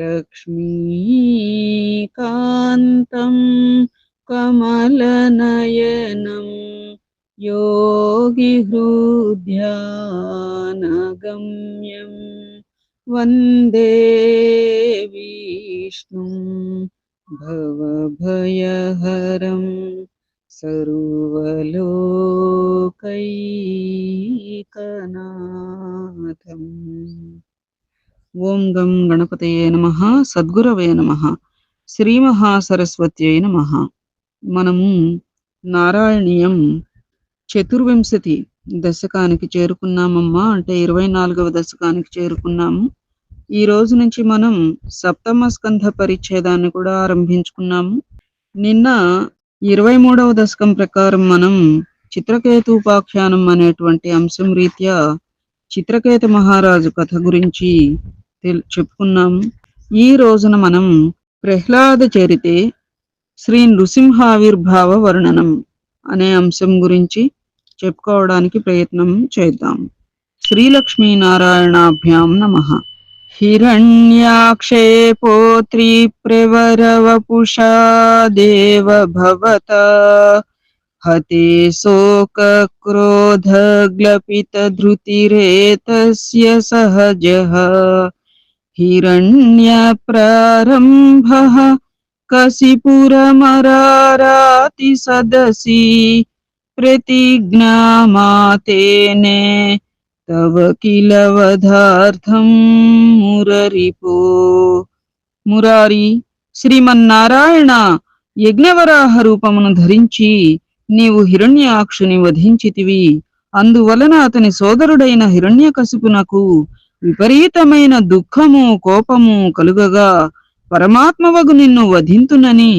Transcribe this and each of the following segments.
लक्ष्मीकान्तं कमलनयनं योगिहृद्यानगम्यं वन्दे विष्णुं भवभयहरं सर्वलोकैकनाथम् ఓం గం గణపతయే నమ సద్గురవే నమ శ్రీ మహాసరస్వత్యై నమ. మనము నారాయణీయం చతుర్వింశతి దశకానికి చేరుకున్నామమ్మా అంటే ఇరవై నాలుగవ దశకానికి చేరుకున్నాము. ఈ రోజు నుంచి మనం సప్తమ స్కంధ పరిచ్ఛేదాన్ని కూడా ఆరంభించుకున్నాము. నిన్న ఇరవై మూడవ దశకం ప్రకారం మనం చిత్రకేతూపాఖ్యానం అనేటువంటి అంశం రీత్యా చిత్రకేత మహారాజు కథ గురించి చెప్పుకున్నాము ఈ రోజున మనం ప్రహ్లాద చరితే శ్రీ నృసింహావిర్భావ వర్ణనం అనే అంశం గురించి చెప్పుకోవడానికి ప్రయత్నం చేద్దాం. శ్రీలక్ష్మీనారాయణాభ్యాం నమ. హిరణ్యాక్షే పోత్రి ప్రవరవపుషా దేవ భవత హతే శోక క్రోధ గ్లపిత ధృతిరేతస్య సహజ हिरण्यप्रारम्भः कसिपुरमरारातिसदसि प्रतिज्ञामातेने तव किल वधार्थं मुररिपो మురారి శ్రీమన్నారాయణ యజ్ఞవరాహ రూపమును ధరించి నీవు హిరణ్యాక్షుని వధించితివి అందువలన అతని సోదరుడైన హిరణ్యకశిపునకు విపరీతమైన దుఃఖము కోపము కలుగగా పరమాత్మవగు నిన్ను వధింతునని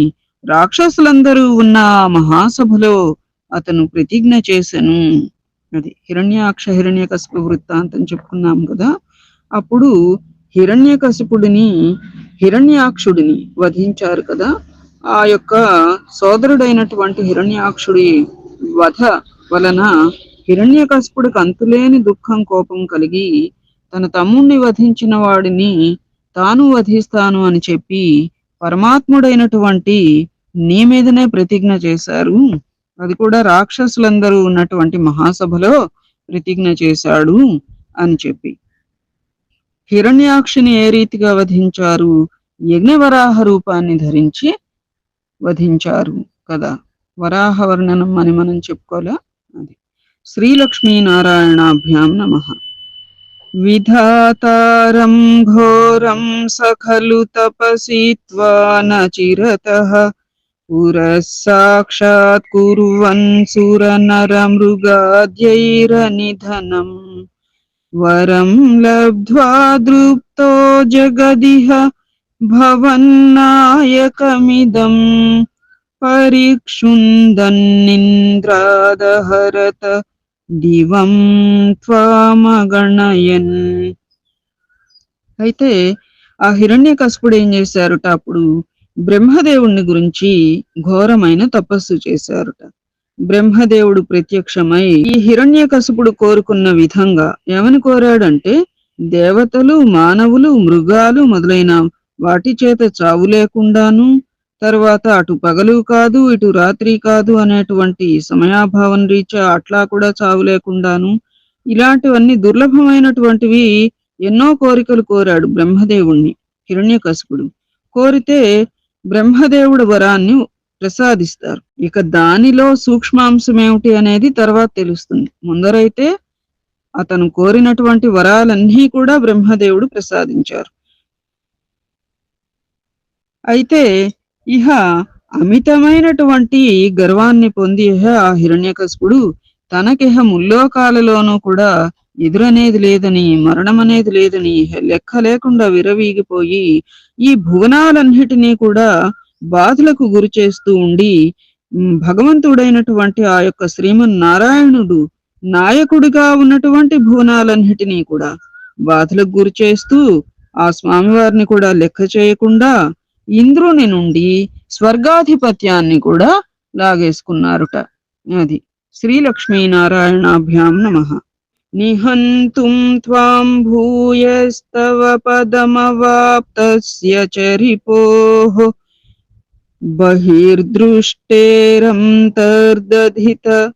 రాక్షసులందరూ ఉన్న మహాసభలో అతను ప్రతిజ్ఞ చేశను అది హిరణ్యాక్ష హిరణ్యకశిపు వృత్తాంతం చెప్పుకున్నాం కదా. అప్పుడు హిరణ్యకశిపుడిని హిరణ్యాక్షుడిని వధించారు కదా. ఆ యొక్క సోదరుడైనటువంటి హిరణ్యాక్షుడి వధ వలన హిరణ్యకశిపుడికి అంతులేని దుఃఖం కోపం కలిగి తన తమ్ముణ్ణి వధించిన వాడిని తాను వధిస్తాను అని చెప్పి పరమాత్ముడైనటువంటి నీ మీదనే ప్రతిజ్ఞ చేశారు. అది కూడా రాక్షసులందరూ ఉన్నటువంటి మహాసభలో ప్రతిజ్ఞ చేశాడు అని చెప్పి. హిరణ్యాక్షుని ఏ రీతిగా వధించారు? యజ్ఞవరాహ రూపాన్ని ధరించి వధించారు కదా. వరాహ వర్ణనం అని మనం చెప్పుకోలే అది. శ్రీలక్ష్మీనారాయణాభ్యాం నమ. विधातारं घोरं स खलु तपसि न चिरतः। पुरः साक्षात् कुर्वन् सुरनरमृगाद्यैरनिधनम् वरं लब्ध्वा दृप्तो जगदिह भवन्नायकमिदम् परिक्षुन्दन्निन्द्रादहरत దివం త్వామగణయన్ అయితే ఆ హిరణ్యకశిపుడు ఏం చేశారుట? అప్పుడు బ్రహ్మదేవుణ్ణి గురించి ఘోరమైన తపస్సు చేశారుట. బ్రహ్మదేవుడు ప్రత్యక్షమై ఈ హిరణ్యకశిపుడు కోరుకున్న విధంగా ఏమని కోరాడంటే దేవతలు మానవులు మృగాలు మొదలైన వాటి చేత చావు లేకుండాను తర్వాత అటు పగలు కాదు ఇటు రాత్రి కాదు అనేటువంటి సమయాభావం రీత్యా అట్లా కూడా చావు లేకుండాను ఇలాంటివన్నీ దుర్లభమైనటువంటివి ఎన్నో కోరికలు కోరాడు బ్రహ్మదేవుణ్ణి హిరణ్యకశిపుడు. కోరితే బ్రహ్మదేవుడు వరాన్ని ప్రసాదిస్తారు. ఇక దానిలో సూక్ష్మాంశం ఏమిటి అనేది తర్వాత తెలుస్తుంది. ముందరైతే అతను కోరినటువంటి వరాలన్నీ కూడా బ్రహ్మదేవుడు ప్రసాదించారు. అయితే ఇహ అమితమైనటువంటి గర్వాన్ని పొంది ఇహ తనకిహ ముల్లోకాలలోనూ కూడా ఎదురనేది లేదని మరణం అనేది లేదని లెక్క లేకుండా విరవీగిపోయి ఈ భువనాలన్నిటినీ కూడా బాధలకు గురి చేస్తూ ఉండి భగవంతుడైనటువంటి ఆ యొక్క శ్రీమన్నారాయణుడు నాయకుడిగా ఉన్నటువంటి భువనాలన్నిటినీ కూడా బాధలకు గురి చేస్తూ ఆ స్వామివారిని కూడా లెక్క చేయకుండా ఇంద్రుని నుండి స్వర్గాధిపత్యాన్ని కూడా లాగేసుకున్నారుట. అది శ్రీలక్ష్మీనారాయణాభ్యాం నమ. నిహంతుం త్వాం భూయస్తవ పదమవాప్తస్య చరిపోః. బహిర్దృష్టేరంతర్దధిత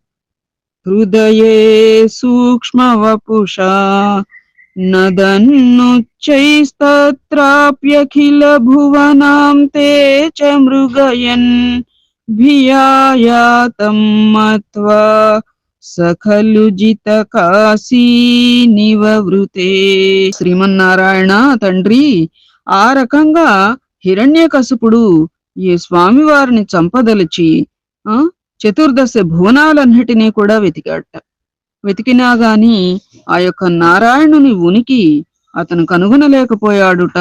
హృదయే సూక్ష్మవపుషా. నదన్నుచ్చైస్తత్రాప్యఖిల భువనాం తే చ మృగయన్ భియాయాతం మత్వా సఖలు జిత కాశీ శ్రీమన్నారాయణ తండ్రి ఆ రకంగా హిరణ్యకశిపుడు ఈ స్వామివారిని చంపదలిచి ఆ చతుర్దశ భువనాలన్నిటినీ కూడా వెతికాట వెతికినా గాని ఆ యొక్క నారాయణుని ఉనికి అతను కనుగొనలేకపోయాడుట.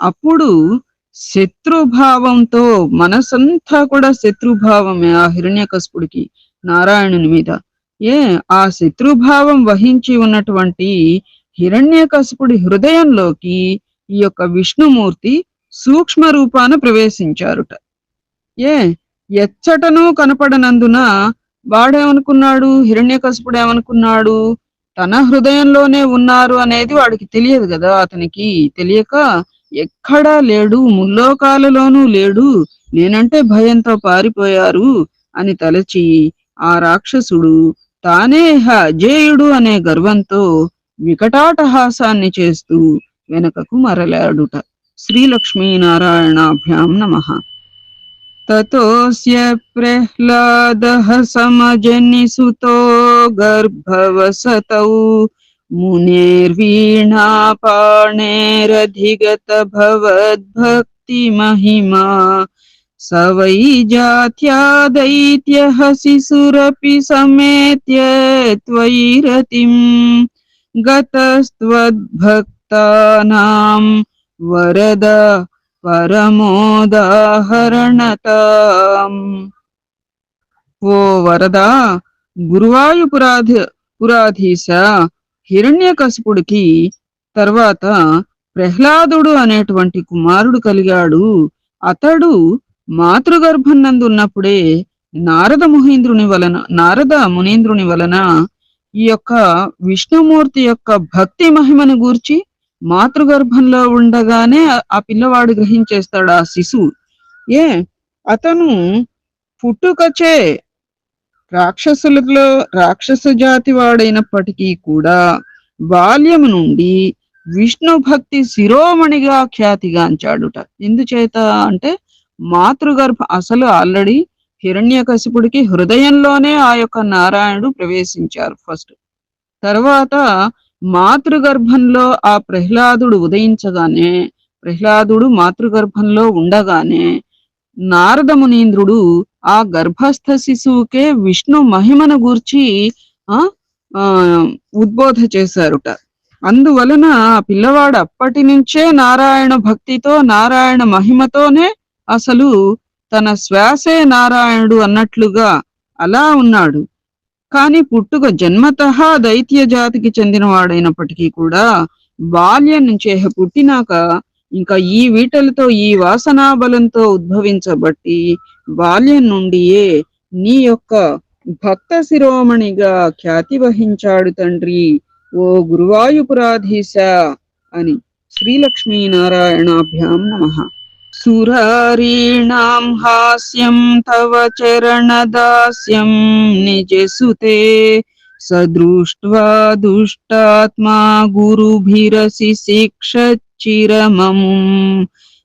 అప్పుడు శత్రుభావంతో మనసంతా కూడా శత్రుభావమే ఆ హిరణ్యకస్పుడికి నారాయణుని మీద. ఏ ఆ శత్రుభావం వహించి ఉన్నటువంటి హిరణ్యకశపుడి హృదయంలోకి ఈ యొక్క విష్ణుమూర్తి సూక్ష్మ రూపాన ప్రవేశించారుట. ఏ ఎచ్చటను కనపడనందున వాడేమనుకున్నాడు? హిరణ్యకశపుడు ఏమనుకున్నాడు? తన హృదయంలోనే ఉన్నారు అనేది వాడికి తెలియదు కదా అతనికి. తెలియక ఎక్కడా లేడు ముల్లోకాలలోనూ లేడు. నేనంటే భయంతో పారిపోయారు అని తలచి ఆ రాక్షసుడు తానే హజేయుడు అనే గర్వంతో వికటాటహాసాన్ని చేస్తూ వెనకకు మరలాడుట. శ్రీలక్ష్మీనారాయణాభ్యాం నమః. ततोऽस्य प्रह्लादः समजनिसुतो गर्भवसतौ मुनेर्वीणापाणेरधिगतभवद्भक्तिमहिमा स वै जात्या दैत्यः शिशुरपि समेत्य त्वयि रतिम् गतस्त्वद्भक्तानाम् वरद పరమోదాహరణతాం. ఓ వరద గురువాయుపురాధి పురాధీశ హిరణ్యకశిపుడికి తర్వాత ప్రహ్లాదుడు అనేటువంటి కుమారుడు కలిగాడు. అతడు మాతృగర్భం నందు ఉన్నప్పుడే నారద ముహేంద్రుని వలన నారద మునీంద్రుని వలన ఈ యొక్క విష్ణుమూర్తి యొక్క భక్తి మహిమను గూర్చి మాతృగర్భంలో ఉండగానే ఆ- పిల్లవాడు గ్రహించేస్తాడు ఆ శిశువు. ఏ అతను పుట్టుకచే రాక్షసులలో రాక్షస జాతి వాడైనప్పటికీ కూడా బాల్యము నుండి విష్ణు భక్తి శిరోమణిగా ఖ్యాతిగాంచాడుట. ఎందుచేత అంటే మాతృగర్భ అసలు ఆల్రెడీ హిరణ్యకశిపుడికి హృదయంలోనే ఆ యొక్క నారాయణుడు ప్రవేశించారు ఫస్ట్. తర్వాత మాతృగర్భంలో ఆ ప్రహ్లాదుడు ఉదయించగానే ప్రహ్లాదుడు మాతృగర్భంలో ఉండగానే నారద మునీంద్రుడు ఆ గర్భస్థ శిశువుకే విష్ణు మహిమను గూర్చి ఆ ఉద్బోధ చేశారుట. అందువలన ఆ పిల్లవాడు అప్పటి నుంచే నారాయణ భక్తితో నారాయణ మహిమతోనే అసలు తన శ్వాసే నారాయణుడు అన్నట్లుగా అలా ఉన్నాడు. కానీ పుట్టుక జన్మతహా దైత్య జాతికి చెందినవాడైనప్పటికీ కూడా బాల్యం నుంచే పుట్టినాక ఇంకా ఈ వీటలతో ఈ వాసనా బలంతో ఉద్భవించబట్టి బాల్యం నుండియే నీ యొక్క భక్త శిరోమణిగా ఖ్యాతి వహించాడు తండ్రి. ఓ గురువాయుపురాధీశ అని శ్రీలక్ష్మీనారాయణాభ్యాం నమ. सुरारीणां हास्यं तव चरणदास्यं निजसुते। सदृष्ट्वा दुष्टात्मा गुरुभिरसि शिक्षच्चिरममुम्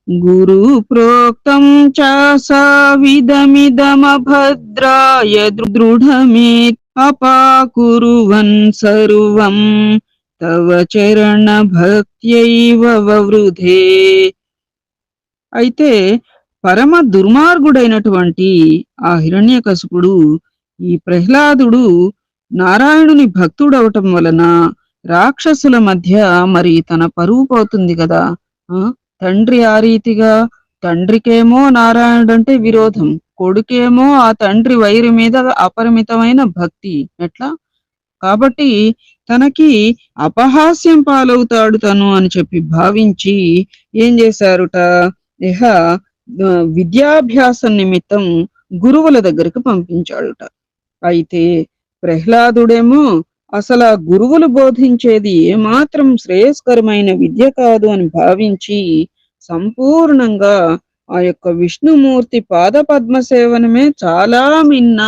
गुरुप्रोक्तं च साविदमिदमभद्राय दृढमेत् अपाकुर्वन् सर्वं तव चरणभक्त्यैव ववृधे అయితే పరమ దుర్మార్గుడైనటువంటి ఆ హిరణ్యకశిపుడు ఈ ప్రహ్లాదుడు నారాయణుని భక్తుడవటం వలన రాక్షసుల మధ్య మరి తన పరువు పోతుంది కదా? ఆ? తండ్రి ఆ రీతిగా తండ్రికేమో నారాయణుడంటే విరోధం కొడుకేమో ఆ తండ్రి వైరి మీద అపరిమితమైన భక్తి ఎట్లా? కాబట్టి తనకి అపహాస్యం పాలవుతాడు తను అని చెప్పి భావించి ఏం చేశారుట? ఇహ విద్యాభ్యాస విద్యాభ్యాసం నిమిత్తం గురువుల దగ్గరకు పంపించాడుట. అయితే ప్రహ్లాదుడేమో అసలు ఆ గురువులు బోధించేది ఏమాత్రం శ్రేయస్కరమైన విద్య కాదు అని భావించి సంపూర్ణంగా ఆ యొక్క విష్ణుమూర్తి పాద పద్మ సేవనమే చాలా మిన్న.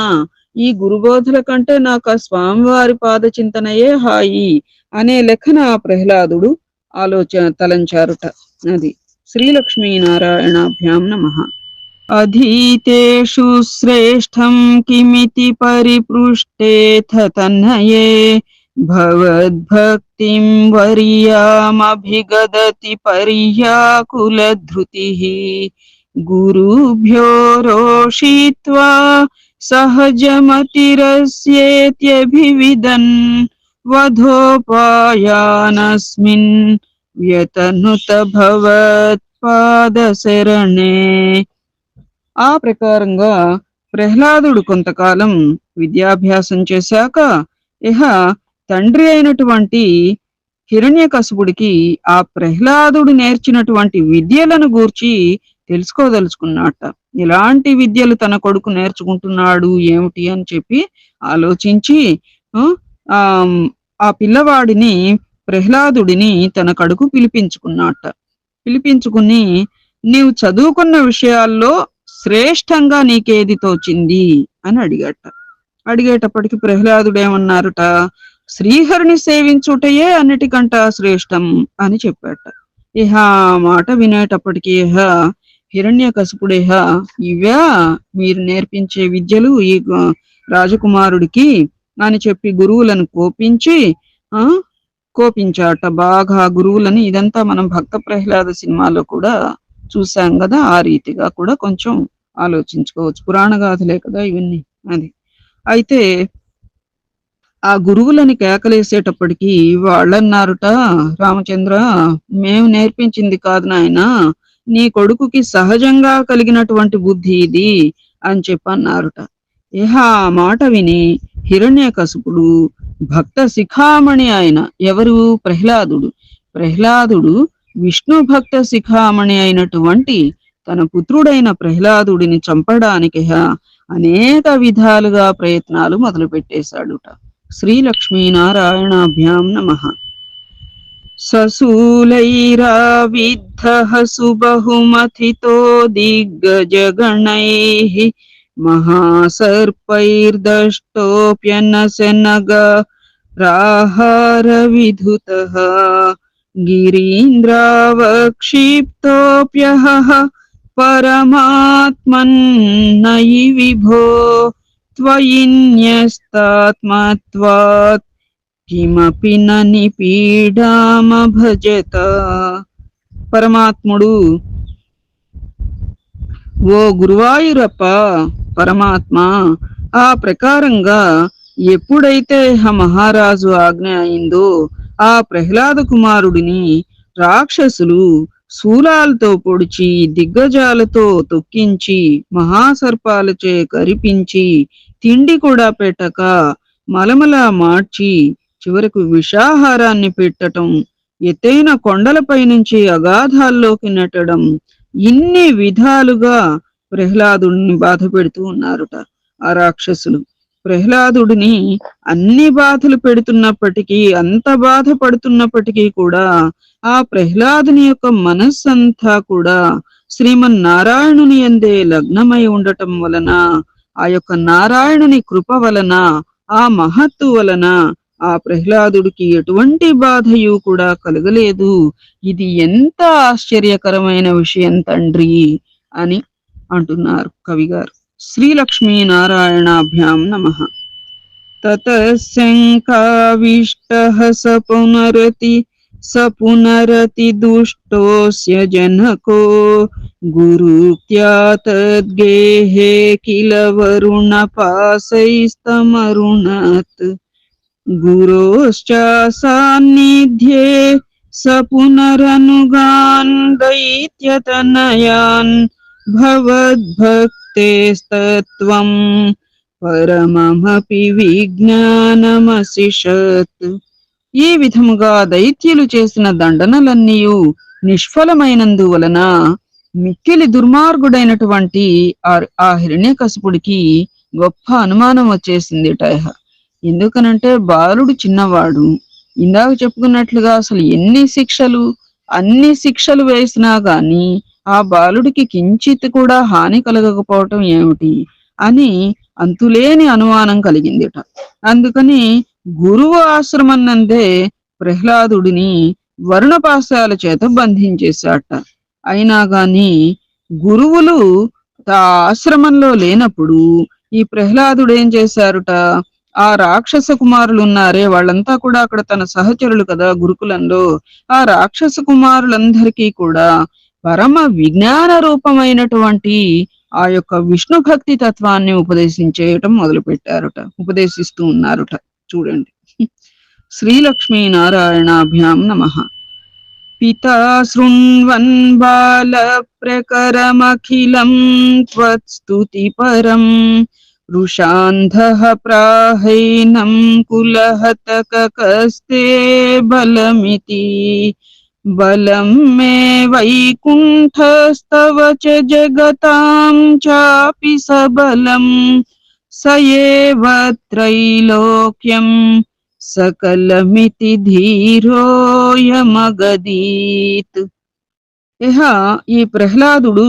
ఈ గురుబోధుల కంటే నాకు ఆ స్వామివారి పాద చింతనయే హాయి అనే లెక్కన ఆ ప్రహ్లాదుడు ఆలోచన తలంచారుట. అది श्रीलक्ष्मीनारायणाभ्यां नमः। अधीतेषु श्रेष्ठं किमिति परिपृष्टेऽथ तन्नये भवद्भक्तिं वर्यामभिगदति पर्याकुलधृतिः। गुरुभ्यो रोषित्वा सहजमतिरस्येत्यभिविदन् वधोपायानस्मिन् వ్యతనుత భవత్పాదశరణే ఆ ప్రకారంగా ప్రహ్లాదుడు కొంతకాలం విద్యాభ్యాసం చేశాక ఇహ తండ్రి అయినటువంటి హిరణ్యకశిపుడికి ఆ ప్రహ్లాదుడు నేర్చినటువంటి విద్యలను గూర్చి తెలుసుకోదలుచుకున్నట్ట ఇలాంటి విద్యలు తన కొడుకు నేర్చుకుంటున్నాడు ఏమిటి? అని చెప్పి ఆలోచించి ఆ ఆ పిల్లవాడిని ప్రహ్లాదుడిని తన కడుకు పిలిపించుకున్నట్ట పిలిపించుకుని నీవు చదువుకున్న విషయాల్లో శ్రేష్టంగా నీకేది తోచింది? అని అడిగట. అడిగేటప్పటికి ప్రహ్లాదుడు ఏమన్నారట శ్రీహరిని సేవించుటయే అన్నిటికంట శ్రేష్టం అని చెప్పాట. ఇహ మాట వినేటప్పటికి ఇహ హిరణ్యకశిపుడేహ ఇవ్యా మీరు నేర్పించే విద్యలు ఈ రాజకుమారుడికి అని చెప్పి గురువులను కోపించి ఆ కోపించాట. బాగా గురువులని ఇదంతా మనం భక్త ప్రహ్లాద సినిమాలో కూడా చూసాం కదా ఆ రీతిగా కూడా కొంచెం ఆలోచించుకోవచ్చు. పురాణ గాథలే కదా ఇవన్నీ. అది. అయితే ఆ గురువులని కేకలేసేటప్పటికి వాళ్ళన్నారుట రామచంద్ర మేము నేర్పించింది కాదు నాయన నీ కొడుకుకి సహజంగా కలిగినటువంటి బుద్ధి ఇది అని చెప్పన్నారుట. ఇహ ఆ మాట విని హిరణ్యకసుపుడు భక్త శిఖామణి ఆయన ఎవరు? ప్రహ్లాదుడు. ప్రహ్లాదుడు విష్ణు భక్త శిఖామణి అయినటువంటి తన పుత్రుడైన ప్రహ్లాదుడిని చంపడానికి అనేక విధాలుగా ప్రయత్నాలు మొదలు పెట్టేశాడుట శ్రీలక్ష్మీనారాయణాభ్యాం నమ. సశూలైరావిద్ధః సుబహుమథితో దిగ్గజగణై మహాసర్పైర్దష్టోప్యనశనగ రాహారవిధుతः గిరీంద్రావక్షిప్తోప్యహः పరమాత్మన్నయి విభో त्वयि न्यस्तात्मत्वात् కిమపి న నిపీడామభజత పరమాత్ముడు ఓ గురువాయూరప్ప పరమాత్మ. ఆ ప్రకారంగా ఎప్పుడైతే మహారాజు ఆజ్ఞ అయిందో ఆ ప్రహ్లాద కుమారుడిని రాక్షసులు శూలాలతో పొడిచి దిగ్గజాలతో తొక్కించి మహాసర్పాలచే కరిపించి తిండి కూడా పెట్టక మలమల మార్చి చివరకు విషాహారాన్ని పెట్టటం ఎత్తైన కొండలపై నుంచి అగాధాల్లోకి నెట్టడం ఇన్ని విధాలుగా ప్రహ్లాదుడిని బాధ పెడుతూ ఉన్నారుట ఆ రాక్షసులు. ప్రహ్లాదుడిని అన్ని బాధలు పెడుతున్నప్పటికీ అంత బాధ పడుతున్నప్పటికీ కూడా ఆ ప్రహ్లాదుని యొక్క మనస్సంతా కూడా శ్రీమన్నారాయణుని ఎందే లగ్నమై ఉండటం వలన ఆ యొక్క నారాయణుని కృప వలన ఆ మహత్తు వలన ఆ ప్రహ్లాదుడికి ఎటువంటి బాధయు కూడా కలగలేదు. ఇది ఎంత ఆశ్చర్యకరమైన విషయం తండ్రి అని అంటున్నారు కవిగారు శ్రీలక్ష్మీ నారాయణాభ్యాం నమ తతశంకావిష్ట స పునరతి స పునరతి దుష్టోస్య జనకో గురుత్యాతద్గేహే కిల వరుణ పాశైస్తమరుణత్ గురోశ్చ సాన్నిధ్యే స పునరనుగాన్ భవద్భక్తేస్తత్వం పరమమపి విజ్ఞానమశిషత్ ఈ విధముగా దైత్యులు చేసిన దండనలన్నీయు నిష్ఫలమైనందువలన మిక్కిలి దుర్మార్గుడైనటువంటి ఆ- హిరణ్యకశపుడికి గొప్ప అనుమానం వచ్చేసింది టైహ ఎందుకనంటే బాలుడు చిన్నవాడు. ఇందాక చెప్పుకున్నట్లుగా అసలు ఎన్ని శిక్షలు అన్ని శిక్షలు వేసినా గాని ఆ బాలుడికి కించిత్ కూడా హాని కలగకపోవటం ఏమిటి అని అంతులేని అనుమానం కలిగిందిట. అందుకని గురువు ఆశ్రమం నందే ప్రహ్లాదుడిని వరుణపాశాల చేత బంధించేశాట. అయినా గాని గురువులు ఆ ఆశ్రమంలో లేనప్పుడు ఈ ప్రహ్లాదుడు ఏం చేశారుట? ఆ రాక్షస కుమారులు ఉన్నారే వాళ్ళంతా కూడా అక్కడ తన సహచరులు కదా గురుకులంలో. ఆ రాక్షస కుమారులందరికీ కూడా పరమ విజ్ఞాన రూపమైనటువంటి ఆ యొక్క విష్ణు భక్తి తత్వాన్ని ఉపదేశించేయటం మొదలు పెట్టారుట ఉపదేశిస్తూ ఉన్నారుట. చూడండి. శ్రీలక్ష్మీ నారాయణాభ్యాం నమ. పితా శృణ్వన్ బాల ప్రకరమఖిలం త్వత్స్తుతి పరం. వృషాంధః ప్రాహైనం కులహతకకస్తే బలమితి. బలం మే వైకుంఠస్తవ జగతాం చాపి సబలం స ఏవ త్రైలోక్యం సకలమితి ధీరోయమగదీత్ ఇహ ఈ ప్రహ్లాదుడు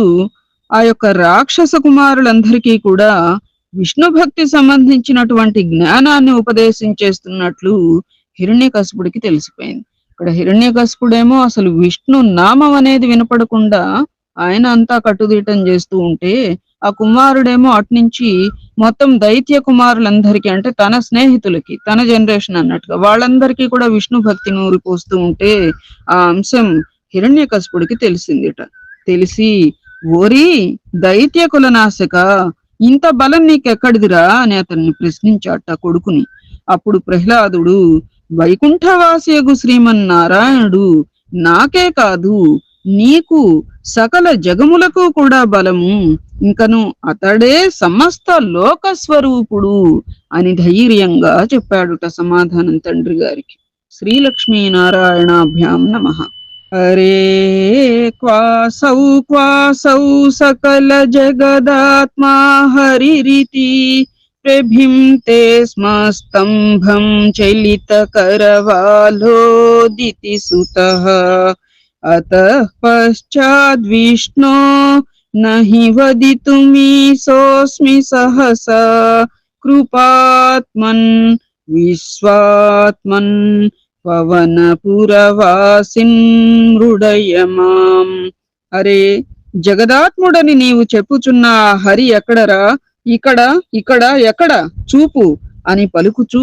ఆ యొక్క రాక్షస కుమారులందరికీ కూడా విష్ణు భక్తి సంబంధించినటువంటి జ్ఞానాన్ని ఉపదేశం చేస్తున్నట్లు హిరణ్యకశిపుడికి తెలిసిపోయింది. ఇక్కడ హిరణ్యకశిపుడేమో అసలు విష్ణు నామం అనేది వినపడకుండా ఆయన అంతా కట్టుదిట్టం చేస్తూ ఉంటే ఆ కుమారుడేమో అట్నుంచి మొత్తం దైత్య కుమారులందరికీ అంటే తన స్నేహితులకి తన జనరేషన్ అన్నట్టుగా వాళ్ళందరికీ కూడా విష్ణు భక్తి నూరిపోస్తూ ఉంటే ఆ అంశం హిరణ్యకశిపుడికి తెలిసిందిట. తెలిసి ఓరి దైత్య కులనాశక ఇంత బలం నీకెక్కడిదిరా? అని అతన్ని ప్రశ్నించాట కొడుకుని. అప్పుడు ప్రహ్లాదుడు వైకుంఠవాసియగు శ్రీమన్నారాయణుడు నాకే కాదు నీకు సకల జగములకు కూడా బలము. ఇంకను అతడే సమస్త లోక స్వరూపుడు అని ధైర్యంగా చెప్పాడుట సమాధానం తండ్రి గారికి. శ్రీలక్ష్మీ నారాయణాభ్యాం నమ. హరే క్వాసౌ క్వాసౌ సకల జగదాత్మా హరిరితి. ప్రభింతే స్మస్తంభం చలిత కరవాలోదితి సుతః అతః పశ్చాద్విష్ణో నహి వదితుమి సోస్మి సహస కృపాత్మన్ విశ్వాత్మన్ పవనపురవాసిన్ మృడయమాం అరే జగదాత్ముడని నీవు చెప్పుచున్న హరి ఎక్కడరా ఇక్కడ ఇక్కడ ఎక్కడ? చూపు అని పలుకుచూ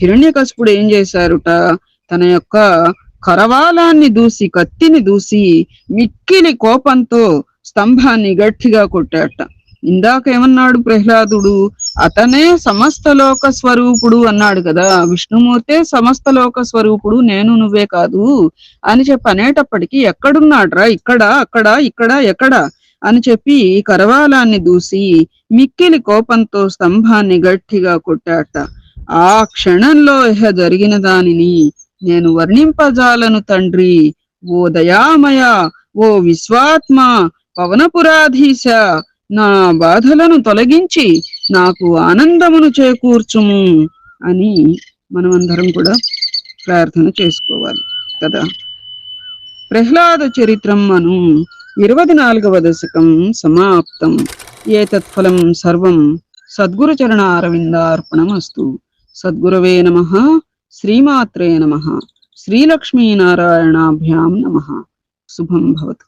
హిరణ్యకశపుడు ఏం చేశారుట? తన యొక్క కరవాలాన్ని దూసి కత్తిని దూసి మిక్కిలి కోపంతో స్తంభాన్ని గట్టిగా కొట్టాట ఇందాకేమన్నాడు ప్రహ్లాదుడు? అతనే సమస్త లోక స్వరూపుడు అన్నాడు కదా. విష్ణుమూర్తే సమస్త లోక స్వరూపుడు నేను నువ్వే కాదు అని చెప్పి అనేటప్పటికీ ఎక్కడున్నాడ్రా? ఇక్కడ అక్కడ ఇక్కడ ఎక్కడ? అని చెప్పి కరవాలాన్ని దూసి మిక్కిలి కోపంతో స్తంభాన్ని గట్టిగా కొట్టాట ఆ క్షణంలో ఇహ జరిగిన దానిని నేను వర్ణింపజాలను తండ్రి. ఓ దయామయ ఓ విశ్వాత్మ పవనపురాధీశ నా బాధలను తొలగించి నాకు ఆనందమును చేకూర్చుము అని మనమందరం కూడా ప్రార్థన చేసుకోవాలి కదా. ప్రహ్లాద చరిత్రం అను ఇరవై నాలుగవ దశకం సమాప్తం ఏతత్ఫలం సర్వం సద్గురు చరణ అరవిందార్పణమస్తు సద్గురవే నమ శ్రీమాత్రే నమ శ్రీలక్ష్మీనారాయణాభ్యాం నమ. శుభం భవతు.